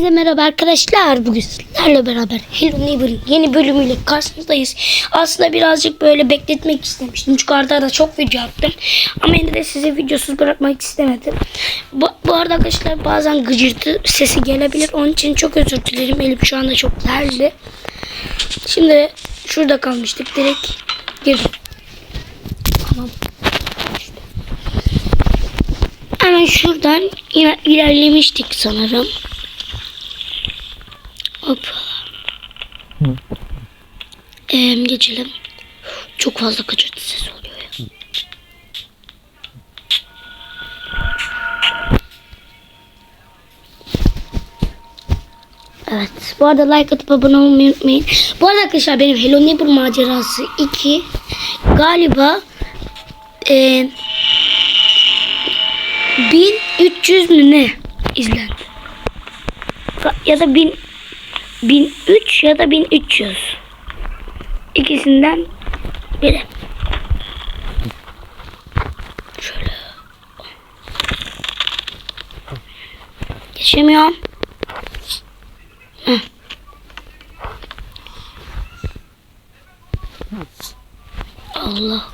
Herkese merhaba arkadaşlar. Bugün sizlerle beraber Hello Neighbor'ın yeni bölümüyle karşınızdayız. Aslında birazcık böyle bekletmek istemiştim. Çünkü arada arada çok video yaptım. Ama yine de sizi videosuz bırakmak istemedim. Bu, bu arada arkadaşlar bazen gıcırtı sesi gelebilir. Onun için çok özür dilerim. Elim şu anda çok terli. Şimdi şurada kalmıştık. Direkt girdim. Tamam. Hemen şuradan iler- ilerlemiştik sanırım. Hop. Ee, geçelim. Çok fazla kaçırtı sesi oluyor ya. Evet. Bu arada like atıp abone olmayı unutmayın. Bu arada arkadaşlar benim Hello Neighbor macerası 2 galiba eee 1300 mü ne izlendi? Ya da 1000 1003 ya da 1300. İkisinden biri. Şöyle. Geçemiyorum. Allah.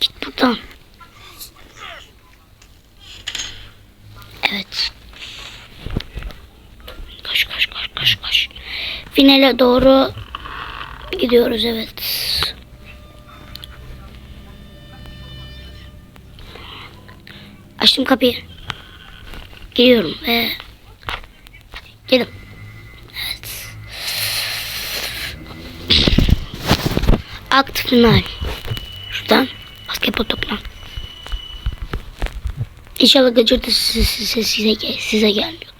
Git buradan. Evet. Koş koş koş koş koş. Finale doğru gidiyoruz evet. Açtım kapıyı. Giriyorum ve girdim. Evet. Akt final. Şuradan basketbol topuna. İnşallah gıcırtı size, size, size, size gelmiyordur.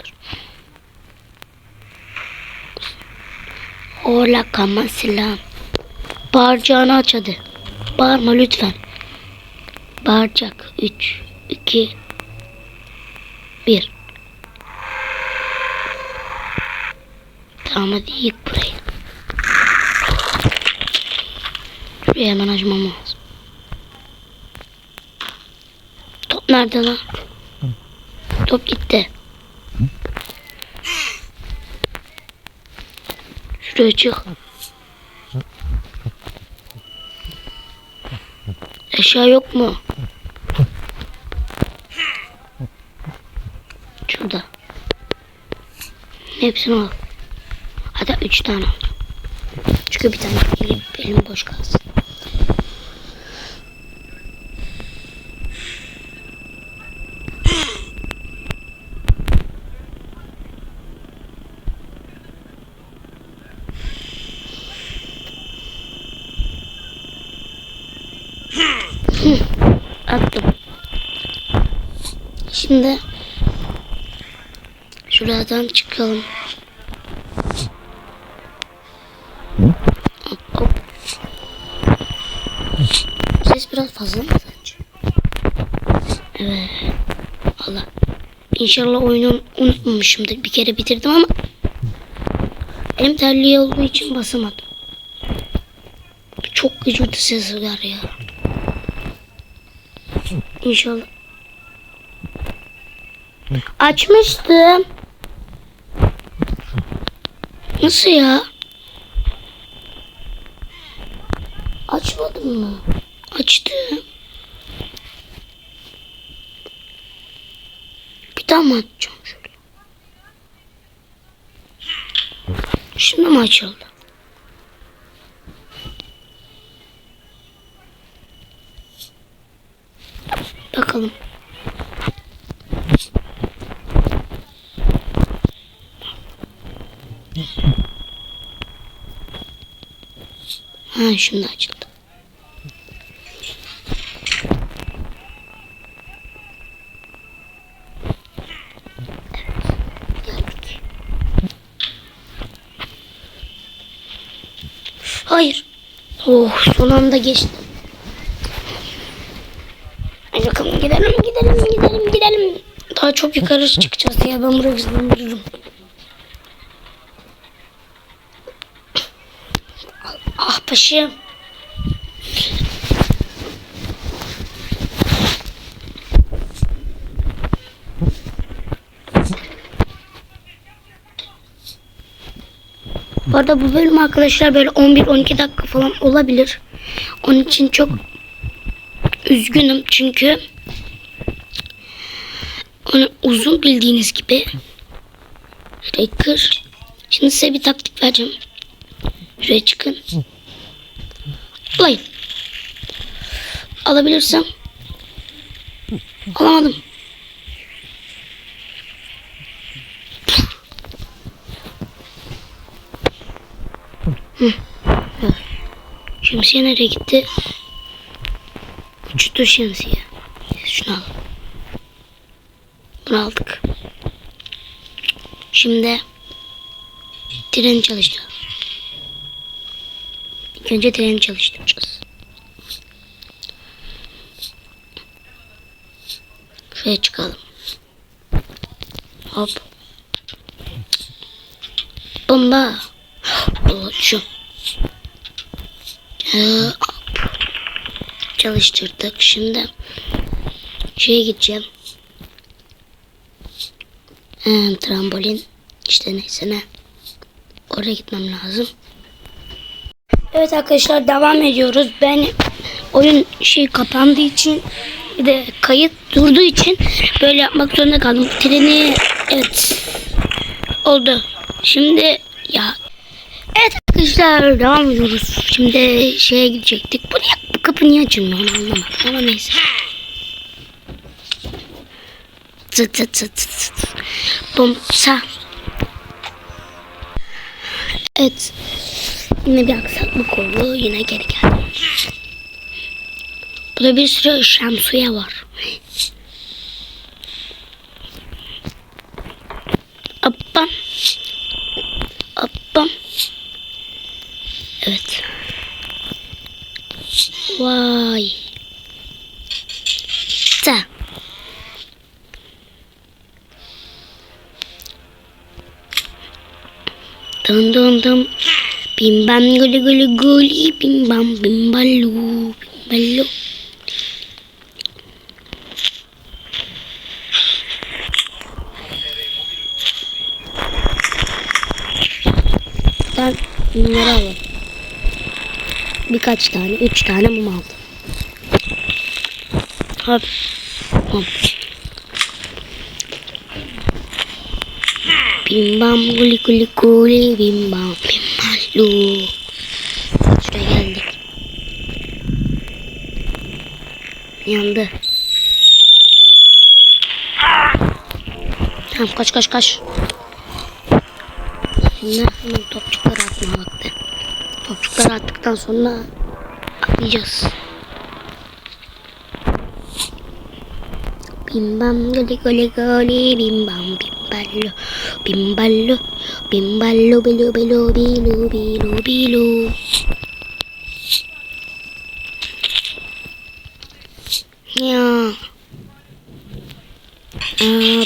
Orla kama selam. Bağıracağını aç hadi. Bağırma lütfen. Bağıracak. 3, 2, 1. Tamam hadi yık burayı. Şurayı hemen açmam lazım. Top nerede lan? Top gitti. Şuraya çık. Eşya yok mu? Şurada. Hepsini al. Hatta üç tane al. Çünkü bir tane elim, boş kalsın. Attım. Şimdi şuradan çıkalım. Hop, hop. Ses biraz fazla mı sence? Evet. Allah. İnşallah oyunu unutmamışımdır. Bir kere bitirdim ama elim terliği olduğu için basamadım. Çok gıcırtı sesi var ya. İnşallah. Açmıştım. Nasıl ya? Açmadın mı? Açtım. Bir daha mı açacağım şöyle? Şimdi mi açıldı? Bakalım. Ha şimdi açıldı. Hayır. Oh son anda geçtim. Hadi bakalım gidelim gidelim gidelim gidelim. Daha çok yukarı çıkacağız ya ben burayı hızlandırırım. Ah paşım. Bu arada bu bölüm arkadaşlar böyle 11-12 dakika falan olabilir. Onun için çok üzgünüm çünkü onu uzun bildiğiniz gibi Şurayı. Şimdi size bir taktik vereceğim. Şuraya çıkın. Alayım. Alabilirsem. Alamadım. Şemsiye nereye gitti? Uçtu şemsiye. Şunu al. Bunu aldık. Şimdi treni çalıştıralım. Önce treni çalıştıracağız. Şuraya çıkalım. Hop. Bomba. Şu. Hop. Çalıştırdık. Şimdi şeye gideceğim. Ee, trambolin işte neyse ne. Oraya gitmem lazım. Evet arkadaşlar devam ediyoruz. Ben oyun şey kapandığı için bir de kayıt durduğu için böyle yapmak zorunda kaldım. Treni evet oldu. Şimdi ya evet arkadaşlar devam ediyoruz. Şimdi şeye gidecektik. Bu niye kapı niye açılmıyor onu anlamadım ama neyse. Zıt zıt zıt zıt. Bomsa. Evet. Yine bir aksaklık oldu. Yine geri geldim. Burada bir sürü şemsiye var. Appam. Appam. Evet. Vay. Ta. Dum dum dum. Bim bam guli guli guli. Bim bam bim balu. Bim balu. Ben bunları alalım. Birkaç tane, üç tane mum aldım. Hop. Hop. Bim bam guli guli guli bim bam bim balu. Şuraya geldik. Yandı. Tamam kaç kaç kaç. Şimdi hemen topçukları atmaya vakti. Topçukları attıktan sonra atlayacağız. Bim bam goli goli goli bim bam bim ballo bim ballo bim ballo bilu bilu bilu bilu bilu. Ya. Aa.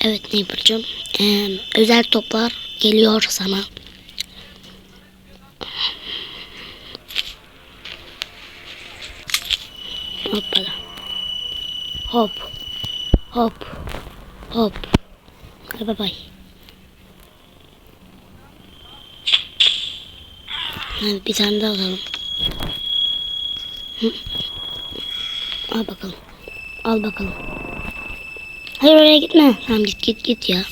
Evet Neighbor'cığım. Ee, özel toplar geliyor sana. Hoppala. Hop. Hop. Hop. Hadi bay. Hadi bir tane daha alalım. Hı. Al bakalım. Al bakalım. Hayır oraya gitme. Tamam git git git ya.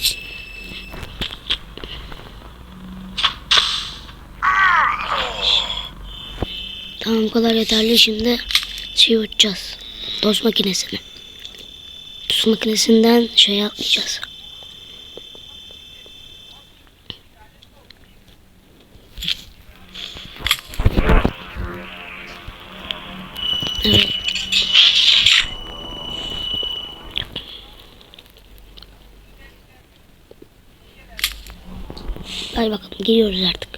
Tamam bu kadar yeterli şimdi şey uçacağız. Toz makinesine. Toz makinesinden şey atlayacağız. Evet. Hadi bakalım geliyoruz artık.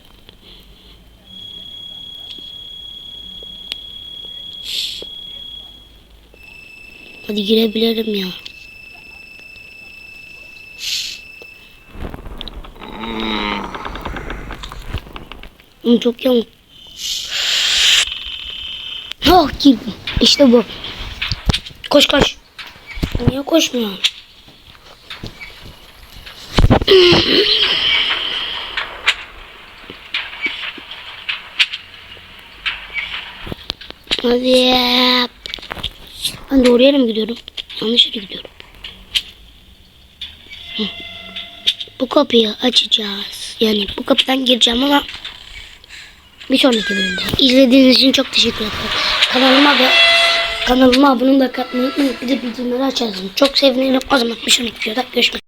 Hadi girebilirim ya. Oğlum çok yamuk. Oh girdim. İşte bu. Koş koş. Niye koşmuyor? Hadi. Ben doğru yere mi gidiyorum? Yanlış yere gidiyorum. Bu kapıyı açacağız. Yani bu kapıdan gireceğim ama bir sonraki bölümde. İzlediğiniz için çok teşekkür ederim. Kanalıma ve kanalıma abone olmayı unutmayın. Bir de bildirimleri açarsınız. Çok sevinirim. O zaman bir sonraki videoda görüşmek.